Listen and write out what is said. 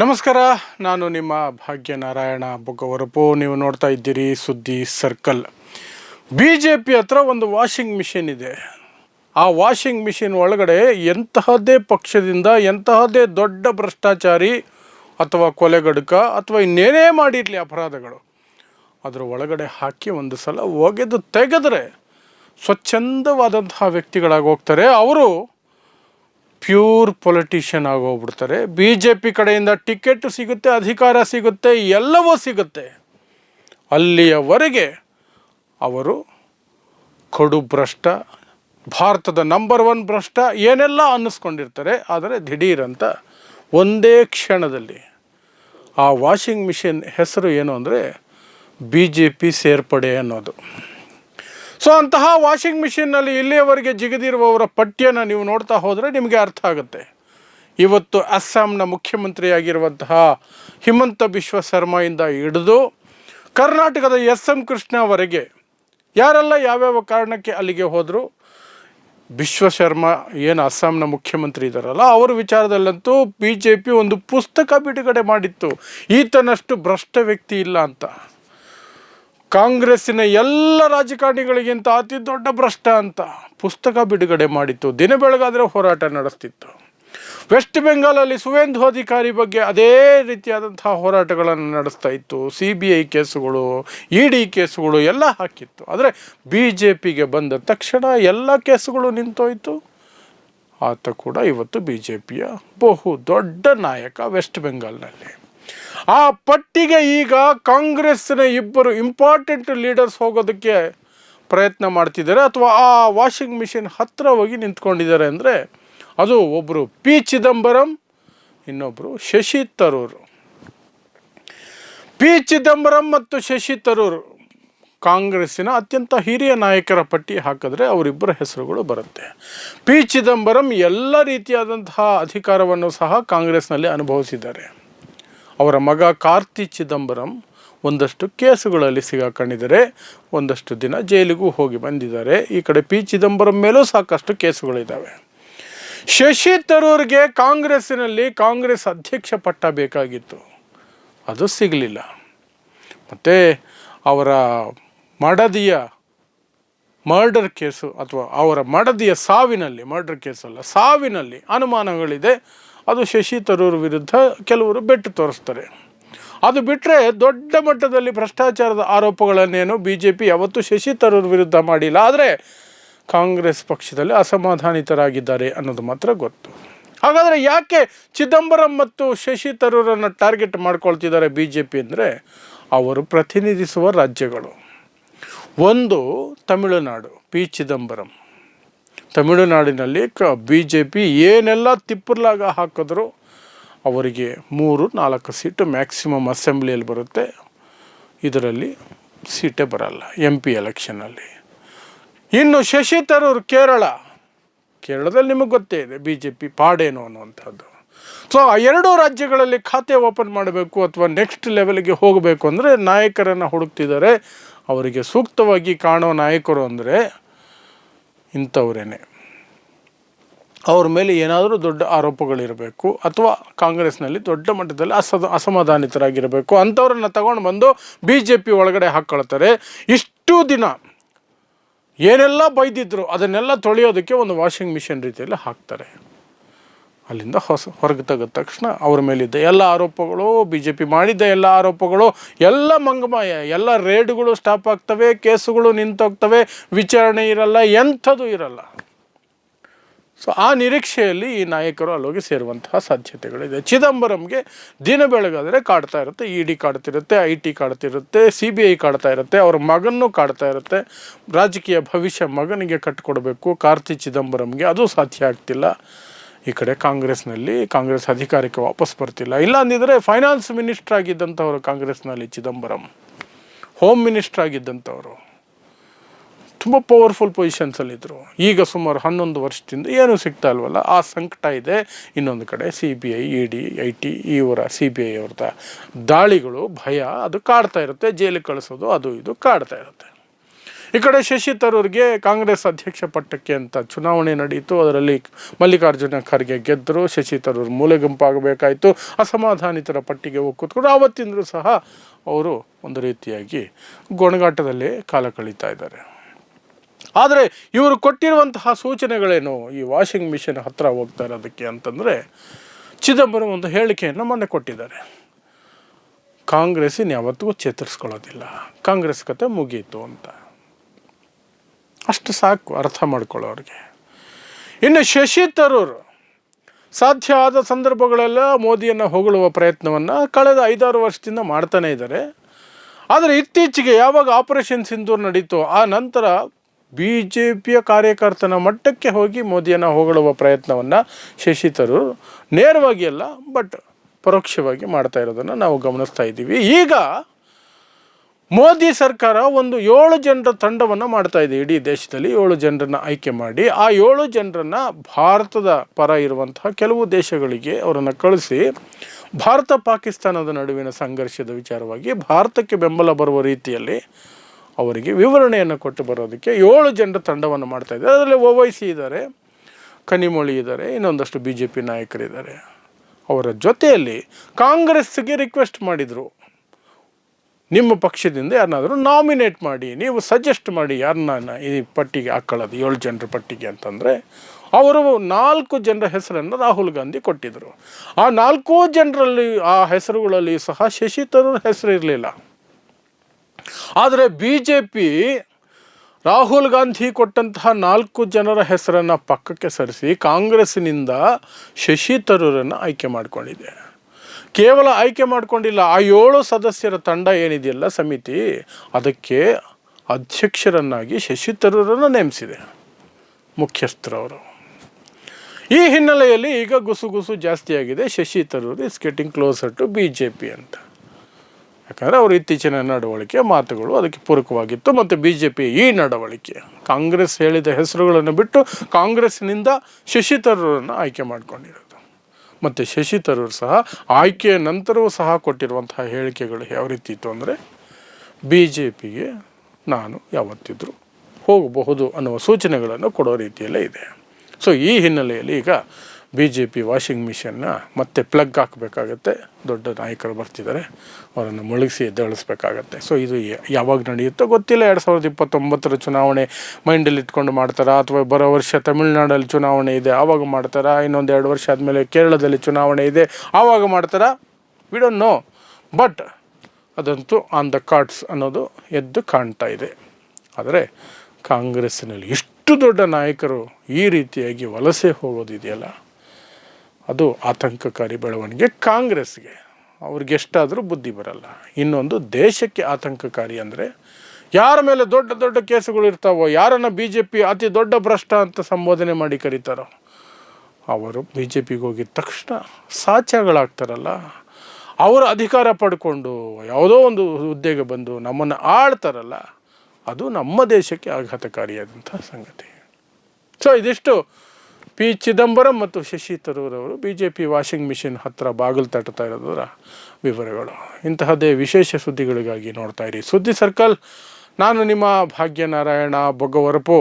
ನಮಸ್ಕಾರ, ನಾನು ನಿಮ್ಮ ಭಾಗ್ಯನಾರಾಯಣ ಬೊಗ್ಗವರಪು. ನೀವು ನೋಡ್ತಾ ಇದ್ದೀರಿ ಸುದ್ದಿ ಸರ್ಕಲ್. ಬಿ ಜೆ ಪಿ ಹತ್ರ ಒಂದು ವಾಷಿಂಗ್ ಮಿಷಿನ್ ಇದೆ. ಆ ವಾಷಿಂಗ್ ಮಿಷಿನ್ ಒಳಗಡೆ ಎಂತಹದ್ದೇ ಪಕ್ಷದಿಂದ, ಎಂತಹದ್ದೇ ದೊಡ್ಡ ಭ್ರಷ್ಟಾಚಾರಿ ಅಥವಾ ಕೊಲೆಗಡುಕ ಅಥವಾ ಇನ್ನೇನೇ ಮಾಡಿರಲಿ ಅಪರಾಧಗಳು, ಅದರ ಒಳಗಡೆ ಹಾಕಿ ಒಂದು ಸಲ ಒಗೆದು ತೆಗೆದರೆ ಸ್ವಚ್ಛಂದವಾದಂತಹ ವ್ಯಕ್ತಿಗಳಾಗಿ ಹೋಗ್ತಾರೆ ಅವರು ಪ್ಯೂರ್ ಪೊಲಿಟಿಷಿಯನ್ ಆಗೋಗ್ಬಿಡ್ತಾರೆ. ಬಿ ಜೆ ಪಿ ಕಡೆಯಿಂದ ಟಿಕೆಟ್ ಸಿಗುತ್ತೆ, ಅಧಿಕಾರ ಸಿಗುತ್ತೆ, ಎಲ್ಲವೂ ಸಿಗುತ್ತೆ. ಅಲ್ಲಿಯವರೆಗೆ ಅವರು ಕಡು ಭ್ರಷ್ಟ, ಭಾರತದ ನಂಬರ್ ಒನ್ ಭ್ರಷ್ಟ ಏನೆಲ್ಲ ಅನ್ನಿಸ್ಕೊಂಡಿರ್ತಾರೆ, ಆದರೆ ದಿಢೀರಂತ ಒಂದೇ ಕ್ಷಣದಲ್ಲಿ ಆ ವಾಷಿಂಗ್ ಮಿಷಿನ್ ಹೆಸರು ಏನು ಅಂದರೆ ಬಿ ಜೆ ಪಿ ಸೇರ್ಪಡೆ ಅನ್ನೋದು. ಸೊ ಅಂತಹ ವಾಷಿಂಗ್ ಮಿಷಿನ್ನಲ್ಲಿ ಇಲ್ಲಿಯವರೆಗೆ ಜಿಗಿದಿರುವವರ ಪಟ್ಟಿಯನ್ನು ನೀವು ನೋಡ್ತಾ ಹೋದರೆ ನಿಮಗೆ ಅರ್ಥ ಆಗುತ್ತೆ. ಇವತ್ತು ಅಸ್ಸಾಂನ ಮುಖ್ಯಮಂತ್ರಿಯಾಗಿರುವಂತಹ ಹಿಮಂತ ಬಿಶ್ವ ಶರ್ಮಾಯಿಂದ ಹಿಡಿದು ಕರ್ನಾಟಕದ ಎಸ್ ಎಂ ಕೃಷ್ಣವರೆಗೆ ಯಾರೆಲ್ಲ ಯಾವ್ಯಾವ ಕಾರಣಕ್ಕೆ ಅಲ್ಲಿಗೆ ಹೋದರು? ವಿಶ್ವ ಶರ್ಮಾ, ಏನು ಅಸ್ಸಾಂನ ಮುಖ್ಯಮಂತ್ರಿ ಇದ್ದಾರಲ್ಲ ಅವರ ವಿಚಾರದಲ್ಲಂತೂ ಬಿ ಜೆ ಪಿ ಒಂದು ಪುಸ್ತಕ ಬಿಡುಗಡೆ ಮಾಡಿತ್ತು. ಈತನಷ್ಟು ಭ್ರಷ್ಟ ವ್ಯಕ್ತಿ ಇಲ್ಲ ಅಂತ. ಕಾಂಗ್ರೆಸ್ಸಿನ ಎಲ್ಲ ರಾಜಕಾರಣಿಗಳಿಗಿಂತ ಅತಿ ದೊಡ್ಡ ಭ್ರಷ್ಟ ಅಂತ ಪುಸ್ತಕ ಬಿಡುಗಡೆ ಮಾಡಿತ್ತು. ದಿನ ಬೆಳಗಾದರೆ ಹೋರಾಟ ನಡೆಸ್ತಿತ್ತು. ವೆಸ್ಟ್ ಬೆಂಗಾಲಲ್ಲಿ ಸುವೇಂದು ಅಧಿಕಾರಿ ಬಗ್ಗೆ ಅದೇ ರೀತಿಯಾದಂತಹ ಹೋರಾಟಗಳನ್ನು ನಡೆಸ್ತಾ ಇತ್ತು. ಸಿ ಬಿ ಐ ಕೇಸುಗಳು ಇ ಡಿ ಕೇಸುಗಳು ಎಲ್ಲ ಹಾಕಿತ್ತು. ಆದರೆ ಬಿ ಜೆ ಪಿಗೆ ಬಂದ ತಕ್ಷಣ ಎಲ್ಲ ಕೇಸುಗಳು ನಿಂತೋಯ್ತು. ಆತ ಕೂಡ ಇವತ್ತು ಬಿ ಜೆ ಪಿಯ ಬಹು ದೊಡ್ಡ ನಾಯಕ ವೆಸ್ಟ್ ಬೆಂಗಾಲ್ನಲ್ಲಿ ಆ ಪಟ್ಟಿಗೆ ಈಗ ಕಾಂಗ್ರೆಸ್ಸಿನ ಇಬ್ಬರು ಇಂಪಾರ್ಟೆಂಟ್ ಲೀಡರ್ಸ್ ಹೋಗೋದಕ್ಕೆ ಪ್ರಯತ್ನ ಮಾಡ್ತಿದ್ದಾರೆ ಅಥವಾ ಆ ವಾಷಿಂಗ್ ಮಿಷಿನ್ ಹತ್ತಿರ ಹೋಗಿ ನಿಂತ್ಕೊಂಡಿದ್ದಾರೆ ಅಂದರೆ ಅದು ಒಬ್ಬರು ಪಿ. ಚಿದಂಬರಂ ಇನ್ನೊಬ್ಬರು ಶಶಿ ತರೂರ್. ಪಿ. ಚಿದಂಬರಂ ಮತ್ತು ಶಶಿ ತರೂರ್ ಕಾಂಗ್ರೆಸ್ಸಿನ ಅತ್ಯಂತ ಹಿರಿಯ ನಾಯಕರ ಪಟ್ಟಿ ಹಾಕಿದ್ರೆ ಅವರಿಬ್ಬರ ಹೆಸರುಗಳು ಬರುತ್ತೆ. ಪಿ. ಚಿದಂಬರಂ ಎಲ್ಲ ರೀತಿಯಾದಂತಹ ಅಧಿಕಾರವನ್ನು ಸಹ ಕಾಂಗ್ರೆಸ್ನಲ್ಲಿ ಅನುಭವಿಸಿದ್ದಾರೆ. ಅವರ ಮಗ ಕಾರ್ತಿ ಚಿದಂಬರಂ ಒಂದಷ್ಟು ಕೇಸುಗಳಲ್ಲಿ ಸಿಗಾಕೊಂಡಿದ್ದಾರೆ ಒಂದಷ್ಟು ದಿನ ಜೈಲಿಗೂ ಹೋಗಿ ಬಂದಿದ್ದಾರೆ. ಈ ಕಡೆ ಪಿ ಚಿದಂಬರಂ ಮೇಲೂ ಸಾಕಷ್ಟು ಕೇಸುಗಳಿದ್ದಾವೆ. ಶಶಿ ತರೂರ್ಗೆ ಕಾಂಗ್ರೆಸ್ಸಿನಲ್ಲಿ ಕಾಂಗ್ರೆಸ್ ಅಧ್ಯಕ್ಷ ಪಟ್ಟ ಬೇಕಾಗಿತ್ತು. ಅದು ಸಿಗಲಿಲ್ಲ. ಮತ್ತು ಅವರ ಮಡದಿಯ ಮರ್ಡರ್ ಕೇಸು ಅಥವಾ ಅವರ ಮಡದಿಯ ಸಾವಿನಲ್ಲಿ, ಮರ್ಡರ್ ಕೇಸಲ್ಲ, ಸಾವಿನಲ್ಲಿ ಅನುಮಾನಗಳಿದೆ. ಅದು ಶಶಿ ತರೂರ್ ವಿರುದ್ಧ ಕೆಲವರು ಬೆಟ್ಟು ತೋರಿಸ್ತಾರೆ. ಅದು ಬಿಟ್ಟರೆ ದೊಡ್ಡ ಮಟ್ಟದಲ್ಲಿ ಭ್ರಷ್ಟಾಚಾರದ ಆರೋಪಗಳನ್ನೇನು ಬಿ ಜೆ ಪಿ ಯಾವತ್ತೂ ಶಶಿ ತರೂರ್ ವಿರುದ್ಧ ಮಾಡಿಲ್ಲ. ಆದರೆ ಕಾಂಗ್ರೆಸ್ ಪಕ್ಷದಲ್ಲಿ ಅಸಮಾಧಾನಿತರಾಗಿದ್ದಾರೆ ಅನ್ನೋದು ಮಾತ್ರ ಗೊತ್ತು. ಹಾಗಾದರೆ ಯಾಕೆ ಚಿದಂಬರಂ ಮತ್ತು ಶಶಿ ತರೂರನ್ನು ಟಾರ್ಗೆಟ್ ಮಾಡ್ಕೊಳ್ತಿದ್ದಾರೆ ಬಿ ಜೆ ಪಿ ಅಂದರೆ ಅವರು ಪ್ರತಿನಿಧಿಸುವ ರಾಜ್ಯಗಳು. ಒಂದು, ತಮಿಳುನಾಡು, ಪಿ ಚಿದಂಬರಂ. ತಮಿಳುನಾಡಿನಲ್ಲಿ ಕ ಬಿ ಜೆ ಪಿ ಏನೆಲ್ಲ ತಿಪ್ಪರ್ಲಾಗ ಹಾಕಿದ್ರು, ಅವರಿಗೆ ಮೂರು, ನಾಲ್ಕು ಸೀಟು ಮ್ಯಾಕ್ಸಿಮಮ್ ಅಸೆಂಬ್ಲಿಯಲ್ಲಿ ಬರುತ್ತೆ. ಇದರಲ್ಲಿ ಸೀಟೇ ಬರಲ್ಲ ಎಂ ಪಿ ಎಲೆಕ್ಷನಲ್ಲಿ ಇನ್ನು ಶಶಿ ತರೂರ್ ಕೇರಳ. ಕೇರಳದಲ್ಲಿ ನಿಮಗೆ ಗೊತ್ತೇ ಇದೆ ಬಿ ಜೆ ಪಿ ಪಾಡೇನು ಅನ್ನುವಂಥದ್ದು. ಸೊ ಆ ಎರಡೂ ರಾಜ್ಯಗಳಲ್ಲಿ ಖಾತೆ ಓಪನ್ ಮಾಡಬೇಕು ಅಥವಾ ನೆಕ್ಸ್ಟ್ ಲೆವೆಲ್ಗೆ ಹೋಗಬೇಕು ಅಂದರೆ ನಾಯಕರನ್ನು ಹುಡುಕ್ತಿದ್ದಾರೆ. ಅವರಿಗೆ ಸೂಕ್ತವಾಗಿ ಕಾಣೋ ನಾಯಕರು ಅಂದರೆ ಇಂಥವ್ರೇನೆ. ಅವ್ರ ಮೇಲೆ ಏನಾದರೂ ದೊಡ್ಡ ಆರೋಪಗಳಿರಬೇಕು ಅಥವಾ ಕಾಂಗ್ರೆಸ್ನಲ್ಲಿ ದೊಡ್ಡ ಮಟ್ಟದಲ್ಲಿ ಅಸದ ಅಸಮಾಧಾನಿತರಾಗಿರಬೇಕು ಅಂಥವ್ರನ್ನ ತಗೊಂಡು ಬಂದು ಬಿ ಜೆ ಪಿ ಒಳಗಡೆ ಹಾಕ್ಕೊಳ್ತಾರೆ ಇಷ್ಟು ದಿನ ಏನೆಲ್ಲ ಬೈದಿದ್ರು ಅದನ್ನೆಲ್ಲ ತೊಳೆಯೋದಕ್ಕೆ ಒಂದು ವಾಷಿಂಗ್ ಮಿಷಿನ್ ರೀತಿಯಲ್ಲಿ ಹಾಕ್ತಾರೆ. ಅಲ್ಲಿಂದ ಹೊಸ ಹೊರಗೆ ತೆಗೆದ ತಕ್ಷಣ ಅವ್ರ ಮೇಲಿದ್ದ ಎಲ್ಲ ಆರೋಪಗಳು ಬಿ ಜೆ ಪಿ ಮಾಡಿದ್ದ ಎಲ್ಲ ಆರೋಪಗಳು, ಎಲ್ಲ ಮಂಗಮಯ, ಎಲ್ಲ ರೇಡ್ಗಳು ಸ್ಟಾಪ್ ಆಗ್ತವೆ, ಕೇಸುಗಳು ನಿಂತೋಗ್ತವೆ, ವಿಚಾರಣೆ ಇರಲ್ಲ, ಎಂಥದ್ದು ಇರಲ್ಲ. ಸೊ ಆ ನಿರೀಕ್ಷೆಯಲ್ಲಿ ಈ ನಾಯಕರು ಅಲ್ಲೋಗಿ ಸೇರುವಂತಹ ಸಾಧ್ಯತೆಗಳಿದೆ. ಚಿದಂಬರಂಗೆ ದಿನ ಬೆಳಗಾದರೆ ಕಾಡ್ತಾ ಇರುತ್ತೆ ಇ ಡಿ ಕಾಡ್ತಿರುತ್ತೆ ಐ ಟಿ ಕಾಡ್ತಿರುತ್ತೆ ಸಿ ಬಿ ಐ ಕಾಡ್ತಾ ಇರುತ್ತೆ, ಅವ್ರ ಮಗನೂ ಕಾಡ್ತಾ ಇರುತ್ತೆ. ರಾಜಕೀಯ ಭವಿಷ್ಯ ಮಗನಿಗೆ ಕಟ್ಟಿಕೊಡ್ಬೇಕು ಕಾರ್ತಿ ಚಿದಂಬರಂಗೆ ಅದು ಸಾಧ್ಯ ಆಗ್ತಿಲ್ಲ. ಈ ಕಡೆ ಕಾಂಗ್ರೆಸ್ನಲ್ಲಿ ಕಾಂಗ್ರೆಸ್ ಅಧಿಕಾರಕ್ಕೆ ವಾಪಸ್ ಬರ್ತಿಲ್ಲ. ಇಲ್ಲ ಅಂದಿದ್ರೆ ಫೈನಾನ್ಸ್ ಮಿನಿಸ್ಟರ್ ಆಗಿದ್ದಂಥವರು ಕಾಂಗ್ರೆಸ್ನಲ್ಲಿ ಚಿದಂಬರಂ. Home minister ಆಗಿದ್ದಂಥವರು. ತುಂಬ ಪವರ್ಫುಲ್ ಪೊಸಿಷನ್ಸಲ್ಲಿದ್ದರು ಈಗ ಸುಮಾರು ಹನ್ನೊಂದು ವರ್ಷದಿಂದ ಏನೂ ಸಿಗ್ತಾ ಇಲ್ವಲ್ಲ, ಆ ಸಂಕಟ ಇದೆ. ಇನ್ನೊಂದು ಕಡೆ C B I E D I T ಇವರ ಸಿ ಬಿ ಐ ಅವ್ರದ ದಾಳಿಗಳು ಭಯ, ಅದು ಕಾಡ್ತಾ ಇರುತ್ತೆ. ಜೈಲಿಗೆ ಕಳಿಸೋದು, ಅದು ಇದು ಕಾಡ್ತಾ ಇರುತ್ತೆ. ಈ ಕಡೆ ಶಶಿ ತರೂರ್ಗೆ ಕಾಂಗ್ರೆಸ್ ಅಧ್ಯಕ್ಷ ಪಟ್ಟಕ್ಕೆ ಅಂತ ಚುನಾವಣೆ ನಡೆಯಿತು ಅದರಲ್ಲಿ ಮಲ್ಲಿಕಾರ್ಜುನ ಖರ್ಗೆ ಗೆದ್ದರು ಶಶಿ ತರೂರ್ ಮೂಲೆ ಗುಂಪಾಗಬೇಕಾಯಿತು. ಅಸಮಾಧಾನಿತರ ಪಟ್ಟಿಗೆ ಹೋಗಿ ಕೂತ್ಕೊಂಡು ಆವತ್ತಿಂದಲೂ ಸಹ ಅವರು ಒಂದು ರೀತಿಯಾಗಿ ಗೊಣಗಾಟದಲ್ಲೇ ಕಾಲ ಕಳೀತಾ ಇದ್ದಾರೆ. ಆದರೆ ಇವರು ಕೊಟ್ಟಿರುವಂತಹ ಸೂಚನೆಗಳೇನು? ಈ ವಾಷಿಂಗ್ ಮಿಷಿನ್ ಹತ್ತಿರ ಹೋಗ್ತಾ ಇರೋದಕ್ಕೆ ಅಂತಂದರೆ ಚಿದಂಬರಂ ಒಂದು ಹೇಳಿಕೆಯನ್ನು ಮೊನ್ನೆ ಕೊಟ್ಟಿದ್ದಾರೆ. ಕಾಂಗ್ರೆಸ್ ಇನ್ಯಾವತ್ತಿಗೂ ಚೇತರಿಸ್ಕೊಳ್ಳೋದಿಲ್ಲ. ಕಾಂಗ್ರೆಸ್ ಕತೆ ಮುಗೀತು ಅಂತ. ಅಷ್ಟು ಸಾಕು ಅರ್ಥ ಮಾಡ್ಕೊಳ್ಳೋರಿಗೆ ಇನ್ನು ಶಶಿ ತರೂರ್, ಸಾಧ್ಯ ಆದ ಸಂದರ್ಭಗಳೆಲ್ಲ ಮೋದಿಯನ್ನು ಹೊಗಳುವ ಪ್ರಯತ್ನವನ್ನು ಕಳೆದ ಐದಾರು ವರ್ಷದಿಂದ ಮಾಡ್ತಾನೆ ಇದ್ದಾರೆ. ಆದರೆ ಇತ್ತೀಚೆಗೆ ಯಾವಾಗ ಆಪರೇಷನ್ ಸಿಂಧೂರ್ ನಡೀತೋ ಆ ನಂತರ ಬಿ ಜೆ ಪಿಯ ಕಾರ್ಯಕರ್ತನ ಮಟ್ಟಕ್ಕೆ ಹೋಗಿ ಮೋದಿಯನ್ನು ಹೊಗಳುವ ಪ್ರಯತ್ನವನ್ನು ಶಶಿ ತರೂರ್ ನೇರವಾಗಿ ಅಲ್ಲ, ಬಟ್ ಪರೋಕ್ಷವಾಗಿ ಮಾಡ್ತಾ ಇರೋದನ್ನು ನಾವು ಗಮನಿಸ್ತಾ ಇದ್ದೀವಿ. ಈಗ ಮೋದಿ ಸರ್ಕಾರ ಒಂದು ಏಳು ಜನರ ತಂಡವನ್ನು ಮಾಡ್ತಾ ಇದೆ. ಇಡೀ ದೇಶದಲ್ಲಿ ಏಳು ಜನರನ್ನು ಆಯ್ಕೆ ಮಾಡಿ, ಆ ಏಳು ಜನರನ್ನು ಭಾರತದ ಪರ ಇರುವಂತಹ ಕೆಲವು ದೇಶಗಳಿಗೆ ಅವರನ್ನು ಕಳಿಸಿ, ಭಾರತ ಪಾಕಿಸ್ತಾನದ ನಡುವಿನ ಸಂಘರ್ಷದ ವಿಚಾರವಾಗಿ ಭಾರತಕ್ಕೆ ಬೆಂಬಲ ಬರುವ ರೀತಿಯಲ್ಲಿ ಅವರಿಗೆ ವಿವರಣೆಯನ್ನು ಕೊಟ್ಟು ಬರೋದಕ್ಕೆ ಏಳು ಜನರ ತಂಡವನ್ನು ಮಾಡ್ತಾ ಇದ್ದಾರೆ. ಅದರಲ್ಲಿ ಓವೈಸಿ ಇದ್ದಾರೆ, ಕನಿಮೊಳಿ ಇದ್ದಾರೆ, ಇನ್ನೊಂದಷ್ಟು ಬಿ ಜೆ ಪಿ ನಾಯಕರಿದ್ದಾರೆ. ಅವರ ಜೊತೆಯಲ್ಲಿ ಕಾಂಗ್ರೆಸ್ಗೆ ರಿಕ್ವೆಸ್ಟ್ ಮಾಡಿದರು. ನಿಮ್ಮ ಪಕ್ಷದಿಂದ ಯಾರನ್ನಾದರೂ ನಾಮಿನೇಟ್ ಮಾಡಿ, ನೀವು ಸಜೆಸ್ಟ್ ಮಾಡಿ ಯಾರನ್ನ ಈ ಪಟ್ಟಿಗೆ ಹಾಕ್ಕೊಳ್ಳೋದು ಏಳು ಜನರ ಪಟ್ಟಿಗೆ ಅಂತಂದರೆ, ಅವರು ನಾಲ್ಕು ಜನರ ಹೆಸರನ್ನು ರಾಹುಲ್ ಗಾಂಧಿ ಕೊಟ್ಟಿದ್ದರು ಆ ನಾಲ್ಕು ಜನರಲ್ಲಿ, ಆ ಹೆಸರುಗಳಲ್ಲಿ ಸಹ ಶಶಿ ತರೂರ್ ಹೆಸರು ಇರಲಿಲ್ಲ. ಆದರೆ B J P Rahul Gandhi ಕೊಟ್ಟಂತಹ ನಾಲ್ಕು ಜನರ ಹೆಸರನ್ನು ಪಕ್ಕಕ್ಕೆ ಸರಿಸಿ ಕಾಂಗ್ರೆಸ್ಸಿನಿಂದ ಶಶಿ ತರೂರನ್ನು ಆಯ್ಕೆ ಮಾಡಿಕೊಂಡಿದೆ. ಕೇವಲ ಆಯ್ಕೆ ಮಾಡಿಕೊಂಡಿಲ್ಲ. ಆ ಏಳು ಸದಸ್ಯರ ತಂಡ ಏನಿದೆಯಲ್ಲ ಸಮಿತಿ, ಅದಕ್ಕೆ ಅಧ್ಯಕ್ಷರನ್ನಾಗಿ ಶಶಿ ತರೂರನ್ನು ನೇಮಿಸಿದೆ ಮುಖ್ಯಸ್ಥರವರು. ಈ ಹಿನ್ನೆಲೆಯಲ್ಲಿ ಈಗ ಗುಸುಗುಸು ಜಾಸ್ತಿಯಾಗಿದೆ. Shashi Tharoor is getting closer to B J P ಅಂತ. ಯಾಕಂದರೆ ಅವರು ಇತ್ತೀಚಿನ ನಡವಳಿಕೆ, ಮಾತುಗಳು ಅದಕ್ಕೆ ಪೂರಕವಾಗಿತ್ತು. ಮತ್ತು ಬಿ ಜೆ ಪಿ ಈ ನಡವಳಿಕೆ, ಕಾಂಗ್ರೆಸ್ ಹೇಳಿದ ಹೆಸರುಗಳನ್ನು ಬಿಟ್ಟು ಕಾಂಗ್ರೆಸ್ನಿಂದ ಶಶಿ ತರೂರನ್ನು ಆಯ್ಕೆ ಮಾಡಿಕೊಂಡಿರೋದು. ಮತ್ತು ಶಶಿ ತರೂರ್ ಸಹ ಆಯ್ಕೆಯ ನಂತರವೂ ಸಹ ಕೊಟ್ಟಿರುವಂತಹ ಹೇಳಿಕೆಗಳು ಯಾವ ರೀತಿ ಇತ್ತು ಅಂದರೆ ಬಿ ಜೆ ಪಿಗೆ ನಾನು ಯಾವತ್ತಿದ್ರೂ ಹೋಗಬಹುದು ಅನ್ನುವ ಸೂಚನೆಗಳನ್ನು ಕೊಡೋ ರೀತಿಯಲ್ಲೇ ಇದೆ. ಸೊ ಈ ಹಿನ್ನೆಲೆಯಲ್ಲಿ ಈಗ ಬಿ ಜೆ ಪಿ ವಾಷಿಂಗ್ ಮಿಷನ್ನ ಮತ್ತೆ ಪ್ಲಗ್ ಹಾಕಬೇಕಾಗತ್ತೆ. ದೊಡ್ಡ ನಾಯಕರು ಬರ್ತಿದ್ದಾರೆ ಅವರನ್ನು ಮುಳುಗಿಸಿ ಎದ್ದೇಳಿಸ್ಬೇಕಾಗತ್ತೆ. ಸೊ ಇದು ಯಾವಾಗ ನಡೆಯುತ್ತೋ ಗೊತ್ತಿಲ್ಲ. ಎರಡು ಸಾವಿರದ ಇಪ್ಪತ್ತೊಂಬತ್ತರ ಚುನಾವಣೆ ಮೈಂಡಲ್ಲಿ ಇಟ್ಕೊಂಡು ಮಾಡ್ತಾರಾ? ಅಥವಾ ಬರೋ ವರ್ಷ ತಮಿಳುನಾಡಲ್ಲಿ ಚುನಾವಣೆ ಇದೆ, ಆವಾಗ ಮಾಡ್ತಾರಾ? ಇನ್ನೊಂದು ಎರಡು ವರ್ಷ ಆದಮೇಲೆ ಕೇರಳದಲ್ಲಿ ಚುನಾವಣೆ ಇದೆ, ಆವಾಗ ಮಾಡ್ತಾರಾ? ವಿ ನೋ ಬಟ್ ಅದಂತೂ ಆನ್ ದ ಕಾರ್ಡ್ಸ್ ಅನ್ನೋದು ಎದ್ದು ಕಾಣ್ತಾ ಇದೆ. ಆದರೆ, ಕಾಂಗ್ರೆಸ್ಸಿನಲ್ಲಿ ಇಷ್ಟು ದೊಡ್ಡ ನಾಯಕರು ಈ ರೀತಿಯಾಗಿ ವಲಸೆ ಹೋಗೋದಿದೆಯಲ್ಲ? ಅದು ಆತಂಕಕಾರಿ ಬೆಳವಣಿಗೆ ಕಾಂಗ್ರೆಸ್ಗೆ. ಅವ್ರಿಗೆ ಎಷ್ಟಾದರೂ ಬುದ್ಧಿ ಬರಲ್ಲ. ಇನ್ನೊಂದು ದೇಶಕ್ಕೆ ಆತಂಕಕಾರಿ ಅಂದರೆ ಯಾರ ಮೇಲೆ ದೊಡ್ಡ ದೊಡ್ಡ ಕೇಸುಗಳು ಇರ್ತಾವೋ, ಯಾರನ್ನು ಬಿ ಜೆ ಪಿ ಅತಿ ದೊಡ್ಡ ಭ್ರಷ್ಟ ಅಂತ ಸಂಬೋಧನೆ ಮಾಡಿ ಕರೀತಾರೋ, ಅವರು ಬಿ ಜೆ ಪಿಗೆ ಹೋಗಿದ ತಕ್ಷಣ ಸಾಚಾಗಳಾಗ್ತಾರಲ್ಲ ಅವರು ಅಧಿಕಾರ ಪಡ್ಕೊಂಡು ಯಾವುದೋ ಒಂದು ಹುದ್ದೆಗೆ ಬಂದು ನಮ್ಮನ್ನು ಆಳ್ತಾರಲ್ಲ, ಅದು ನಮ್ಮ ದೇಶಕ್ಕೆ ಆಘಾತಕಾರಿಯಾದಂಥ ಸಂಗತಿ. ಸೊ ಇದಿಷ್ಟು ಪಿ ಚಿದಂಬರಂ ಮತ್ತು ಶಶಿ ತರೂರ್ ಅವರು B J P washing machine ಹತ್ತಿರ ಬಾಗಿಲು ತಟ್ಟುತ್ತಾ ಇರೋದರ ವಿವರಗಳು. ಇಂತಹದ್ದೇ ವಿಶೇಷ ಸುದ್ದಿಗಳಿಗಾಗಿ ನೋಡ್ತಾ ಇರಿ. ಸುದ್ದಿ ಸರ್ಕಲ್, ನಾನು ನಿಮ್ಮ ಭಾಗ್ಯನಾರಾಯಣ ಬೊಗ್ಗವರಪು